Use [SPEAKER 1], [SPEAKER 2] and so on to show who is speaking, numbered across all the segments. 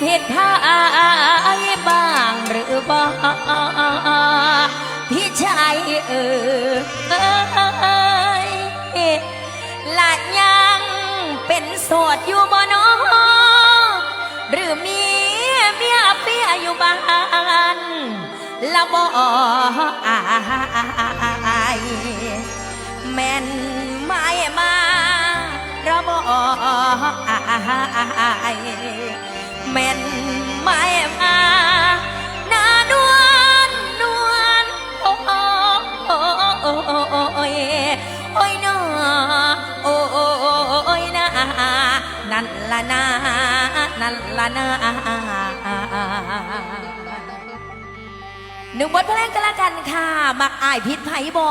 [SPEAKER 1] ผิดพลาดบ้างหรือบ่พี่ชายเออละยังเป็นโสดอยู่บ่นอหรือมีเมียเปียอยู่บ้านละบ่ไอ้แม่นไม่มาระบ่ไอ้ แม่นไม่มานานวลนวลโอ้โอ้โอ้โอ้โอ้ยโอ้ย
[SPEAKER 2] นอ
[SPEAKER 1] โอ้อ้โอ้ยนานั่นละนานั่นละนาหนึ่บทเพลงกันละกันค่ะ มักอายพิษไผ่บอ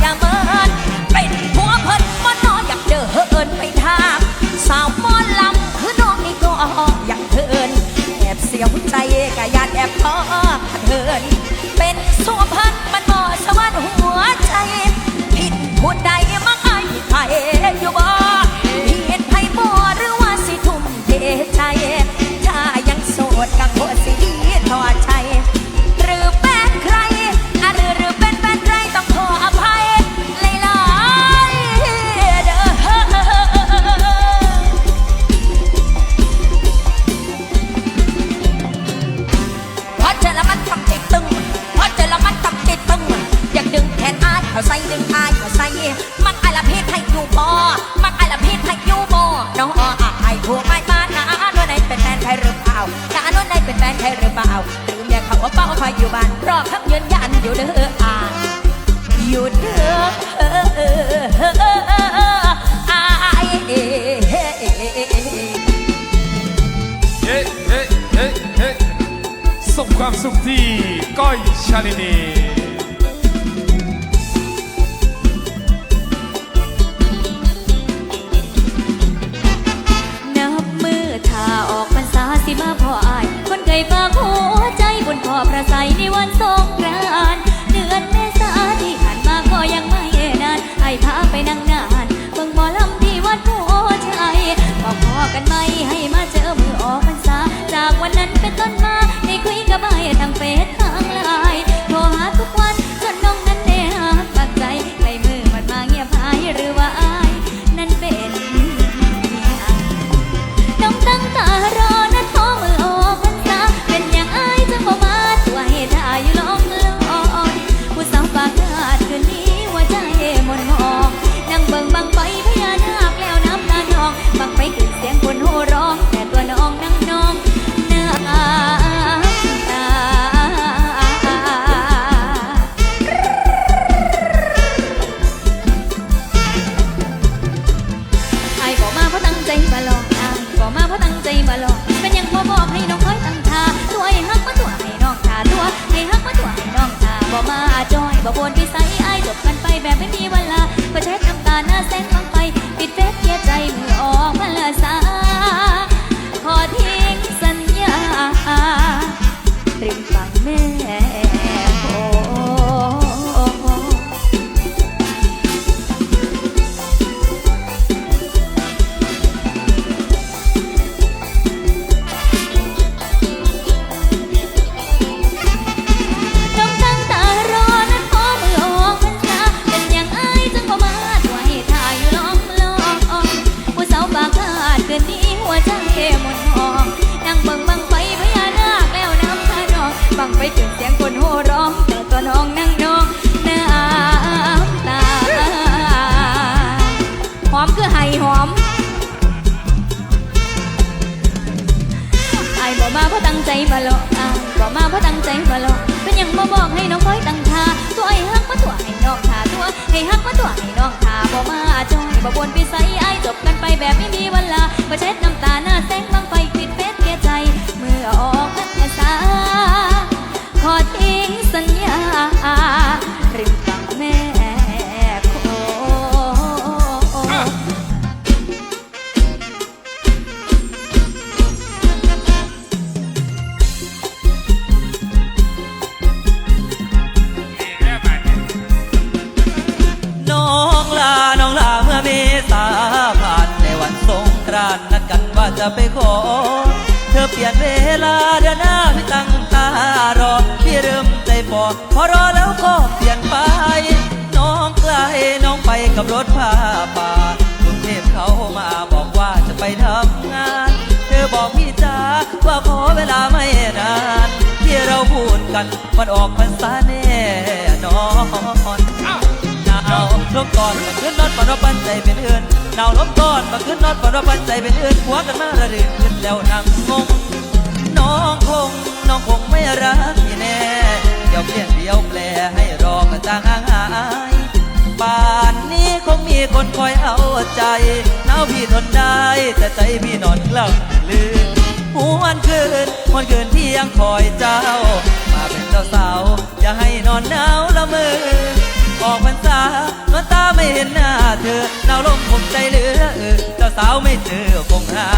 [SPEAKER 1] อย่าเป็นผัวเพิ่นมานอนอยากเดิญไปทางสาวมอนลำคือน้องนี่ก็อยากเทินแอบเสียวใจกะยานแอบพอเทิน รอคำยืนยันอยู่เด้ออาอยู่เด้ออาเอ๊
[SPEAKER 2] เฮ้เฮ้เฮ้ส่ความสุขที่ก้อยชาลินี
[SPEAKER 3] นับมือถ้าออกพรรษาสิมาพ่ออาย คนไก่ฝากหั ขอประสัยในวันสงกรานต์เดือนเมษาที่ผ่านมาก็ยังไม่นานไอ้พาไปนั่งนานเบิ่งหมอลำที่วัดโพชัยบอกพอกันไหมให้มาเจอมือออกพรรษา จากวันนั้นเป็นต้นมาได้คุยกับไอ้ทางเฟซ บลอกเป็นยังบ่บอกให้น้องคอยตั้งท่าตัวให้ฮักมาตัวให้น้องท่าตัวให้ฮักมาตัวให้น้องท่าบ่มาจอยบ่บนพิสัยอายจบกันไปแบบไม่มีเวลาก็เช็ดน้ำตาหน้าเส้นบังไปปิดเฟซเสียใจมือออกมาละสา อมคือไห้หอมไอ้บ่มาเพราะตั้งใจมาหลอกอายบ่มาเพราะตั้งใจมาหลอกเป็นยังบ่บอกให้น้องคอยตั้งท่าตัวไอ้ฮักมาตัวให้น้องท่าตัวให้ฮักมาตัวให้น้องท่าบ่มาจอยบ่บนพิสัยไอ้จบกันไปแบบไม่มีเวลาบ่เช็ดน้ำตาหน้าแสงบังไฟปิดเฟซเสียใจเมื่อออกพรรษาขอทิ้งสัญญาริม
[SPEAKER 4] ไปขอ เธอเปลี่ยนเวลาเดือนหน้าพี่ตั้งตารอ พี่เริ่มใจฟอพอรอแล้วก็เปลี่ยนไป น้องไกลน้องไปกับรถพาป่ากรุงเทพเขามาบอกว่าจะไปทำงาน เธอบอกพี่จ้าว่าขอเวลาไม่นาน ที่เราพูดกันมันออกพรรษาแน่นอน ลมก่อนมาขึ้นนอนปนปันใจเป็นเอื่นหนาวลมก่อนมาขึ้นนอนปนปันใจเป็นเอื่นหัวกันมาระรื่นขึ้นแล้วนั่งงงน้องคงน้องคงไม่รักพี่แน่เดี๋ยวเปลี่ยนเดี๋ยวแปลให้รอกันต่างหายป่านนี้คงมีคนคอยเอาใจหนาวพี่ทนได้ แต่ใจพี่นอนกลับลืนหวนคืนหวนคืนที่ยังคอยเจ้า มาเป็นเจ้าสาว อย่าให้นอนหนาวละมือออกพรรษา ไม่เห็นหน้าเธอหนาวลมผมใจเหลือเออเจ้าสาวไม่เจอคงหา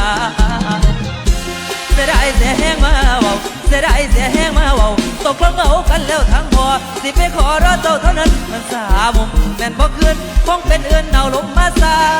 [SPEAKER 4] เสียดายเสียแห้งมาเว้าเสียดายเสียแห้งมาเว้าตกลงเอากันแล้วทั้งพอสิไปขอรอเจ้าเท่านั้น มันสามุมแม่นบ่คืนคงเป็นเอื้อนเอาลมมาซาเ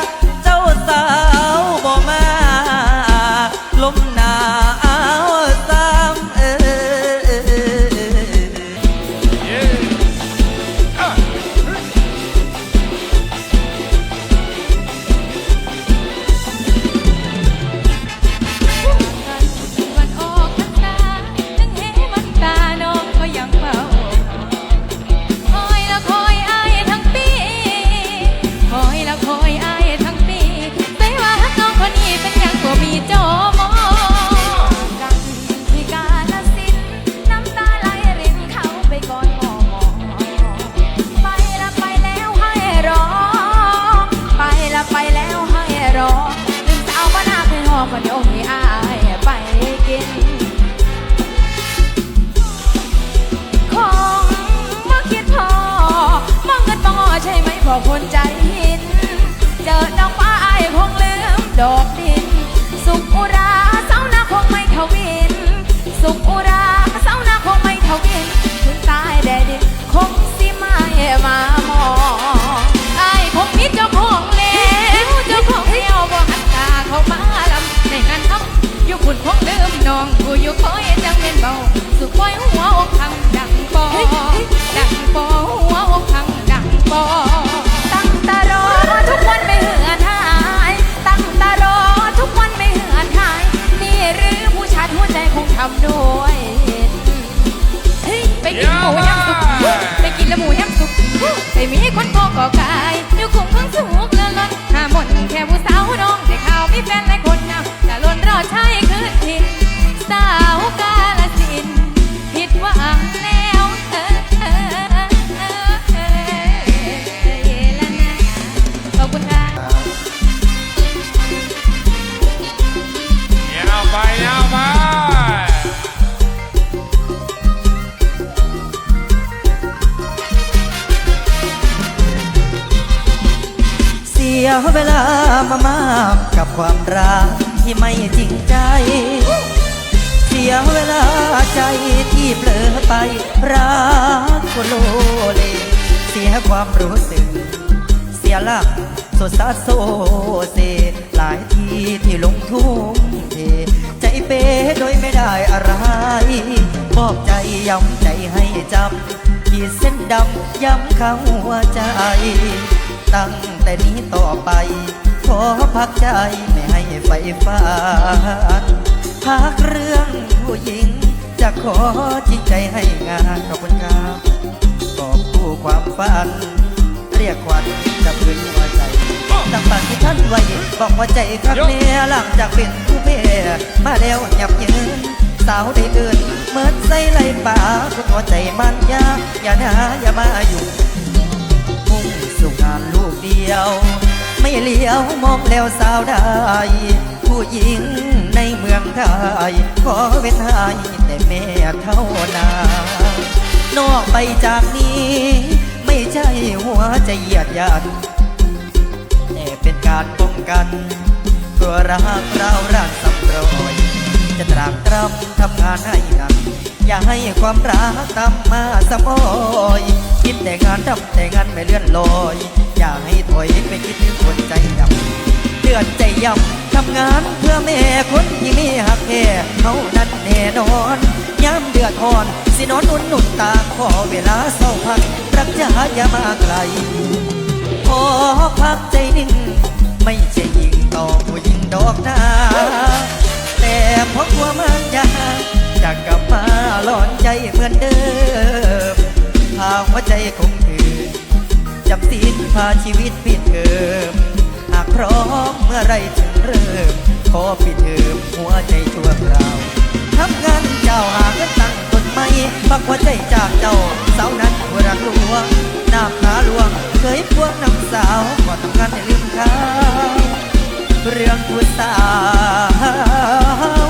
[SPEAKER 4] จ้า
[SPEAKER 3] ในงานทำอยู่คุณคงลืมน้องกูอยู่คอยจังเป็นเบา สุขปล่อยหัวอกพังดังปอดังปอหัวอกพังดังปอตั้งตารอทุกวันไม่เหือนหายตั้งตารอทุกวันไม่เหือนหายนี่หรือผู้ชายหัวใจคงทำด้วยเฮ้ยไปกินหมูย่างสุกไปกินแล้วหมูย่างสุกไปมีคนพอก่อกายอยู่คุมเครื่องสุกเลื่อนลอนหาหมดแค่ผู้สาว สีย
[SPEAKER 4] เวลามามากกับความรักที่ไม่จริงใจ เสียเวลาใจที่เผลอไปรักคนโลเลเสียความรู้สึก เสียหลักสดสาโซเซหลายทีที่ลงทุ่มเทใจเป้โดยไม่ได้อะไรบอกใจย้ำใจให้จำขีดเส้นดำย้ำเข้าหัวใจ ตั้งแต่นี้ต่อไป ขอพักใจไม่ให้ไฟฟ้าพักเรื่องผู้หญิง จะขอจริงใจให้งานขอบคุณครับอบคู่ความฝัน เรียกควันจะพื้นหัวใจตั้งปากที่ท่านไว้บอกว่าใจครับเนี่ยหลังจากเป็นผู้เพ่มาแล้วหยับยืนสาวได้เดินเหมือนใส่ไหลป่าคุณหัวใจมันยากอย่าหนาอย่ามาอยู่ ดียว ไม่เลี้ยวมองแล้วสาวได้ ผู้หญิงในเมืองไทยขอเว้นให้แต่แม่เท่านั้นนอกไปจากนี้ ไม่ใช่หัวใจเหยียดยันแต่เป็นการป้องกันกลัวรักเราร่างสำรอยจะตรากตรำทำงานให้หนักอย่าให้ความรักตามมาสมอยคิดแต่งานทำแต่งานไม่เลื่อนลอย อย่าให้ถอยไปคิดถึงคนใจดำเดือดใจย่ำทำงานเพื่อแม่คนที่มีหักแค่เขานั้นแน่นอนย้ำเดือดทอนสินอนอุ่นหนุนตาขอเวลาเศร้าพัก รักจะอย่ามาไกลขอพักใจนิ่ง ไม่ใช่ยิงต่อผู้หญิงดอกนาแต่เพราะกลัวมันยากจะกลับมาหลอนใจเหมือนเดิมพาหัวใจคง จำศีลพาชีวิตปิดเกิมหากพร้อมเมื่อไรถึงเริ่ม ขอปิดเทอมหัวใจชั่วคราวทำงานเจ้าหาเงินตั้งคนไม่ปักหัวใจจากเจ้าสาวนั้นหัวรักลวงน้ำขาลวง เคยพวงน้ำสาวก่อทำงานในลืมเขาเรื่องผู้สาว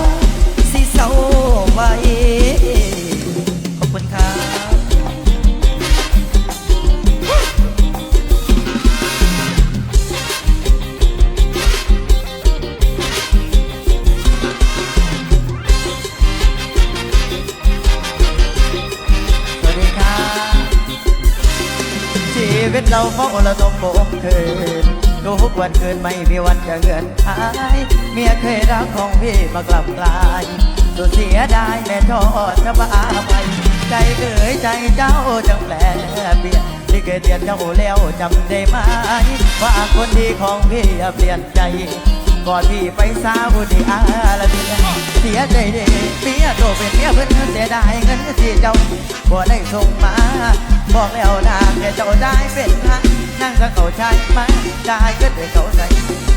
[SPEAKER 4] นคืนไม่มีวันจะเงินหายเมียเคยรักของพี่มากลับกลายสุดเสียดายแม่ทอดจะมาไป ใจเอ๋ยใจเจ้าจังแปลเปลี่ยนที่เคยเตียนเจ้าแล้วจำได้ไหมว่าคนดีของพี่เปลี่ยนใจ ก่อนพี่ไปสาวที่อาละเบียเสียใจเด้เมียโตเป็นเมียเพิ่นเสียดายเงินที่เจ้าบ่ได้ส่งมา บอกแล้วนะแค่เจ้าได้เป็นทางนั่งก็เข้าใจมาได้ก็ได้เขาใจ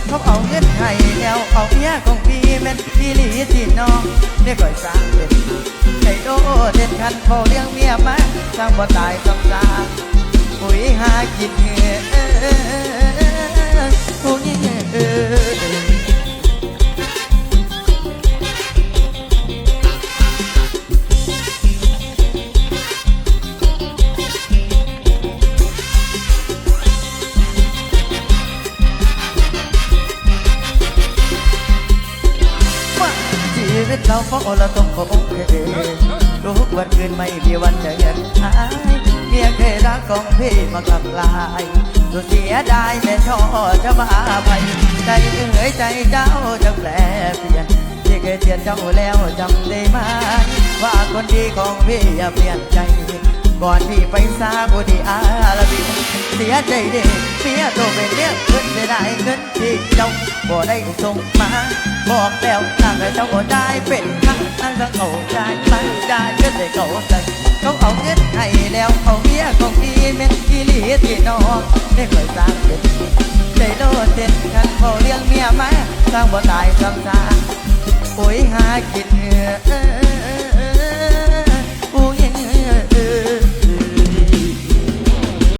[SPEAKER 4] เขาเอาเงินให้แล้วเอาเมียของพี่แม่นพี่หลีที่น้องได้ก่อยสร้างเป็นใจโดเด็ดขันเขาเลี้ยงเมียมาสร้างบ่ตายสำสาปุ๋ยหากินเงือผู้ห ชีวิตเราเพราะเราต้องคงเคทุกวันคืนไม่มีวันจะเงินหายเมียเคยรักของพี่มากลับลายตัวเสียดายแต่ชอจะมาไปใจเอ๋ยใจเจ้าจะแปลเปลี่ยนที่เคยเตียนเจ้าแล้วจำได้ไหมว่าคนดีของพี่อย่าเปลี่ยนใจก่อนพี่ไปซาบุดีอาละบิเสียใจเด็กเมียโตเป็นเมียเงินจะ ได้เงินที่เจ้าบ่ได้ส่งมา บอกแล้วทางเจ้าบ่ได้เป็นทางทางก็เขาได้ม่ได้ก็ได้เขาใจเขาเอาเงินให้แล้วเอาเมียของพี่เม็นที่ลีที่น้องได้เคยสร้างเป็นใจโดดเด่นกันพอเลี้ยงเมียมาสร้างบ่ตายสร้างสร้างโอ้ยหากินเหงื่อ